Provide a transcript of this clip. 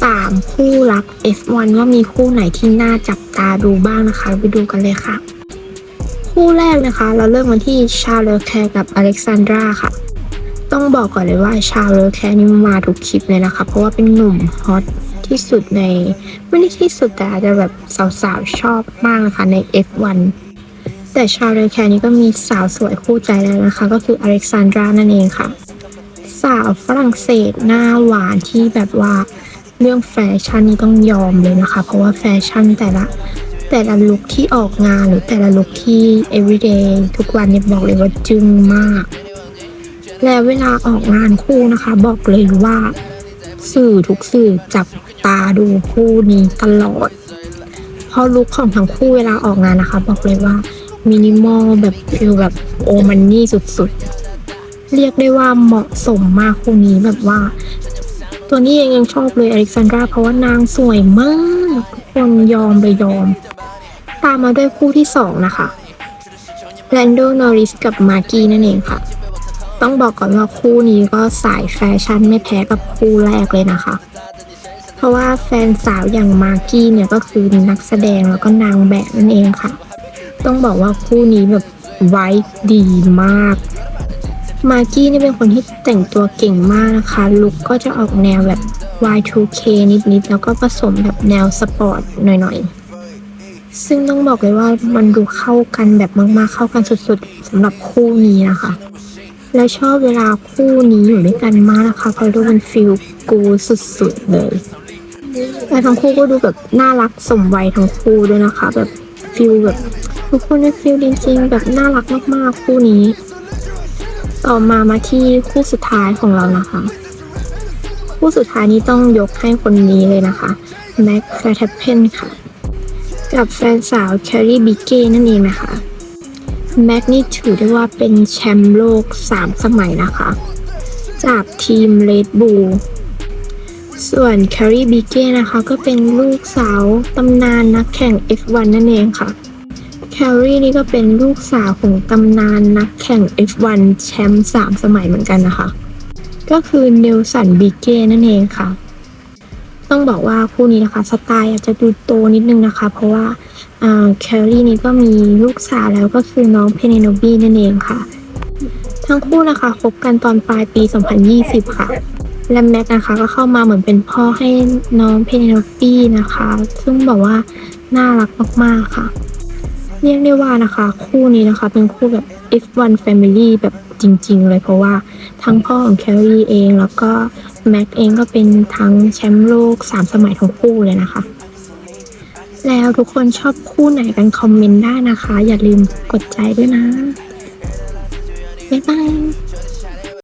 สามคู่รัก F1 ว่ามีคู่ไหนที่น่าจับตาดูบ้างนะคะ ไปดูกันเลยค่ะ คู่แรกนะคะ เราเริ่มกันที่ชาเลอร์แคร์กับอเล็กซานดราค่ะ ต้องบอกก่อนเลยว่าชาเลอร์แคร์นี่มาทุกคลิปเลยนะคะ เพราะว่าเป็นหนุ่มฮอตที่สุดใน ไม่ได้ที่สุดแต่อาจจะแบบสาวๆ ชอบมากนะคะใน F1 แต่ชาเลอร์แคร์นี่ก็มีสาวสวยคู่ใจแล้วนะคะ ก็คืออเล็กซานดรานั่นเองค่ะ สาวฝรั่งเศสหน้าหวานที่แบบว่า เรื่องแฟชั่นนี่ต้องยอมเลยนะคะ เพราะว่าแฟชั่นแต่ละแต่ละลุคที่ออกงานหรือแต่ละลุคที่ everyday ทุกวันเนี่ยบอกเลยว่าจึ้งมาก และเวลาออกงานคู่นะคะ บอกเลยว่าสื่อทุกสื่อจับตาดูคู่นี้ตลอด เพราะลุคของทั้งคู่เวลาออกงานนะคะ บอกเลยว่ามินิมอลแบบฟิลแบบโอมันนี่สุดๆ เรียกได้ว่าเหมาะสมมากคู่นี้แบบว่า ตัวนี้เองยังชอบเลยอเล็กซานดราเพราะว่านางสวยมากทุกคนยอมไปยอม ตามมาด้วยคู่ที่สองนะคะแลนโดนอริสกับมาร์กี้นั่นเองค่ะ ต้องบอกก่อนว่าคู่นี้ก็สายแฟชั่นไม่แพ้กับคู่แรกเลยนะคะ เพราะว่าแฟนสาวอย่างมาร์กี้เนี่ยก็คือนักแสดงแล้วก็นางแบบนั่นเองค่ะ ต้องบอกว่าคู่นี้แบบไว้ดีมาก มาร์กี้นี่เป็นคนที่แต่งตัวเก่งมากนะคะ ลุคก็จะออกแนวแบบ Y2K นิดๆ แล้วก็ผสมแบบแนวสปอร์ตหน่อยๆ ซึ่งต้องบอกเลยว่ามันดูเข้ากันแบบมากๆ เข้ากันสุดๆสำหรับคู่นี้นะคะ และชอบเวลาคู่นี้อยู่ด้วยกันมากนะคะเพราะดูเป็นฟิลกูสุดๆเลยและทั้งคู่ก็ดูแบบน่ารักสมวัยทั้งคู่ด้วยนะคะ แบบฟิลแบบทุกคนได้ฟิลจริงๆแบบน่ารักมากๆคู่นี้ ต่อมามาที่คู่สุดท้ายของเรานะคะ คู่สุดท้ายนี้ต้องยกให้คนนี้เลยนะคะแม็กแฟร์แทปเพนค่ะ กับแฟนสาวแคลรี่บิเก้นั่นเองนะคะแม็กนี่ถือได้ว่าเป็นแชมป์โลก 3 สมัยนะคะ จากทีมเลดบูส่วนแคลรี่บิเก้นะคะ ก็เป็นลูกสาวตำนานนักแข่ง F1 นั่นเองค่ะ แคลรี่นี่ก็เป็นลูกสาวของตำนานนักแข่ง F1 แชมป์3สมัยเหมือนกันนะคะ ก็คือเนลสันบิเก้นั่นเองค่ะ ต้องบอกว่าคู่นี้นะคะ สไตล์อาจจะดูโตนิดนึงนะคะ เพราะว่าแคลรี่นี่ก็มีลูกสาวแล้วก็คือน้องเพเนโนบีนั่นเองค่ะ ทั้งคู่นะคะคบกันตอนปลายปี 2020 ค่ะและแม็กนะคะก็เข้ามาเหมือนเป็นพ่อให้น้องเพเนโนบีนะคะ ซึ่งบอกว่าน่ารักมาก ๆ ค่ะ เรียกได้ว่านะคะ คู่นี้นะคะ เป็นคู่แบบ F1 Family แบบจริง ๆ เลยเพราะว่าทั้งพ่อของแคลรี่เองแล้วก็แม็กเองก็เป็นทั้งแชมป์โลก 3 สมัยทั้งคู่เลยนะคะ แล้วทุกคนชอบคู่ไหนกันคอมเมนต์ได้นะคะ อย่าลืมกดใจด้วยนะ บ๊ายบาย